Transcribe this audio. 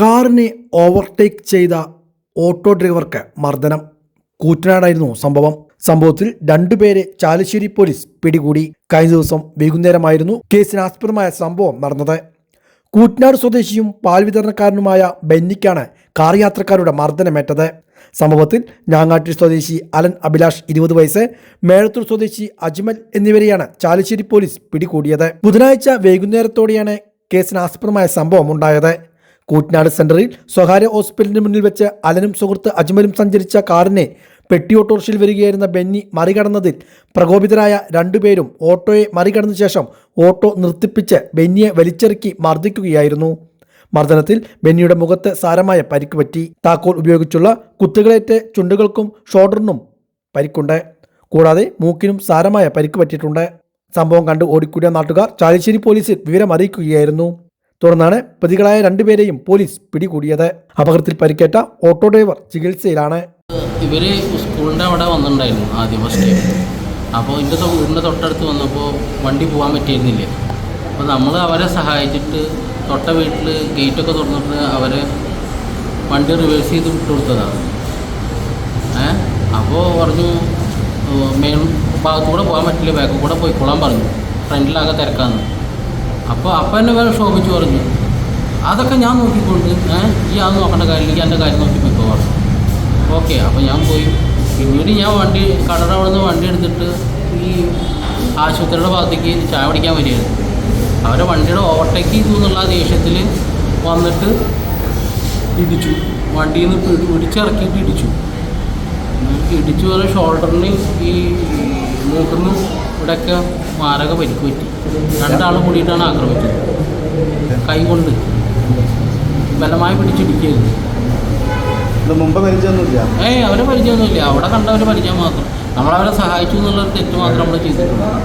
കാറിനെ ഓവർടേക്ക് ചെയ്ത ഓട്ടോ ഡ്രൈവർക്ക് മർദ്ദനം. കൂറ്റനാടായിരുന്നു സംഭവം. സംഭവത്തിൽ രണ്ടുപേരെ ചാലശ്ശേരി പോലീസ് പിടികൂടി. കഴിഞ്ഞ ദിവസം വൈകുന്നേരമായിരുന്നു കേസിനാസ്പദമായ സംഭവം നടന്നത്. കൂറ്റനാട് സ്വദേശിയും പാൽ വിതരണക്കാരനുമായ ബെന്നിക്കാണ് കാർ യാത്രക്കാരുടെ മർദ്ദനമേറ്റത്. സംഭവത്തിൽ ഞാങ്ങാട്ടിൽ സ്വദേശി അലൻ അഭിലാഷ് ഇരുപത് വയസ്സ് മേഴത്തൂർ സ്വദേശി അജ്മൽ എന്നിവരെയാണ് ചാലശ്ശേരി പോലീസ് പിടികൂടിയത്. ബുധനാഴ്ച വൈകുന്നേരത്തോടെയാണ് കേസിനാസ്പദമായ സംഭവം ഉണ്ടായത്. കൂറ്റനാട് സെന്ററിൽ സ്വകാര്യ ഹോസ്പിറ്റലിന് മുന്നിൽ വെച്ച് അലനും സുഹൃത്ത് അജ്മലും സഞ്ചരിച്ച കാറിനെ പെട്ടി ഓട്ടോറിക്ഷയിൽ വരികയായിരുന്ന ബെന്നി മറികടന്നതിൽ പ്രകോപിതരായ രണ്ടുപേരും ഓട്ടോയെ മറികടന്ന ശേഷം ഓട്ടോ നിർത്തിപ്പിച്ച് ബെന്നിയെ വലിച്ചിറക്കി മർദ്ദിക്കുകയായിരുന്നു. മർദ്ദനത്തിൽ ബെന്നിയുടെ മുഖത്ത് സാരമായ പരിക്ക് പറ്റി. താക്കോൽ ഉപയോഗിച്ചുള്ള കുത്തുകളേറ്റ് ചുണ്ടുകൾക്കും ഷോൾഡറിനും പരിക്കുണ്ട്. കൂടാതെ മൂക്കിനും സാരമായ പരിക്ക് പറ്റിയിട്ടുണ്ട്. സംഭവം കണ്ട് ഓടിക്കൂടിയ നാട്ടുകാർ ചാലിശ്ശേരി പോലീസിൽ വിവരം അറിയിക്കുകയായിരുന്നു തുടർന്നാണ് പ്രതികളായ രണ്ടുപേരെയും പോലീസ് പിടികൂടിയത്. അപകടത്തിൽ പരിക്കേറ്റ ഓട്ടോ ഡ്രൈവർ ചികിത്സയിലാണ്. ഇവർ സ്കൂളിന്റെ അവിടെ വന്നിട്ടുണ്ടായിരുന്നു ആദ്യം ഫസ്റ്റ് അപ്പോൾ തൊ- വീടിന്റെ തൊട്ടടുത്ത് വന്നപ്പോൾ വണ്ടി പോകാൻ പറ്റിയിരുന്നില്ല. അപ്പോൾ നമ്മൾ അവരെ സഹായിച്ചിട്ട് തൊട്ട വീട്ടിൽ ഗേറ്റൊക്കെ തുറന്നിട്ട് അവരെ വണ്ടി റിവേഴ്സ് ചെയ്ത് വിട്ടു കൊടുത്തതാണ്. ഏ? അപ്പോൾ പറഞ്ഞു മെയിൻ ഭാഗത്തു കൂടെ പോകാൻ പറ്റില്ല ബാക്കിൽ കൂടെ പോയിക്കോളാൻ പറഞ്ഞു. ഫ്രണ്ടിലാകെ തിരക്കാന്ന്. അപ്പോൾ അപ്പം എന്നെ വേറെ ശോഭിച്ചു പറഞ്ഞു. അതൊക്കെ ഞാൻ നോക്കിക്കൊണ്ട് ഈ അത് നോക്കേണ്ട കാര്യം എനിക്ക് എന്റെ കാര്യം നോക്കി പറഞ്ഞു ഓക്കെ അപ്പോൾ ഞാൻ പോയി. പിന്നീട് ഞാൻ വണ്ടി കടയുടെ അവിടെ നിന്ന് വണ്ടി എടുത്തിട്ട് ഈ ആശുപത്രിയുടെ ഭാഗത്തേക്ക് ചായ പിടിക്കാൻ വരികയായിരുന്നു. അവരെ വണ്ടിയുടെ ഓവർടേക്ക് ചെയ്തു എന്നുള്ള ദേഷ്യത്തിൽ വന്നിട്ട് ഇടിച്ചു. വണ്ടിയിൽ നിന്ന് പിടി- പിടിച്ചിറക്കിയിട്ട് ഇടിച്ചു. ഇടിച്ചു പോലെ ഷോൾഡറിന് ഈ മൂക്കിനും ഇവിടെയൊക്കെ മാരക പരിക്ക് പറ്റി രണ്ടാളും കൂടിയിട്ടാണ് ആക്രമിച്ചത്. കൈകൊണ്ട് ബലമായി പിടിച്ചിടിക്കരുത് ഇത് മുമ്പ് പരിചയമൊന്നുമില്ല? ഏയ് അവരെ പരിചയമൊന്നുമില്ല. അവിടെ കണ്ടവരെ പരിചയം മാത്രം. നമ്മളവരെ സഹായിച്ചു എന്നുള്ളൊരു തെറ്റ് മാത്രം നമ്മൾ ചെയ്തിട്ടുണ്ട്.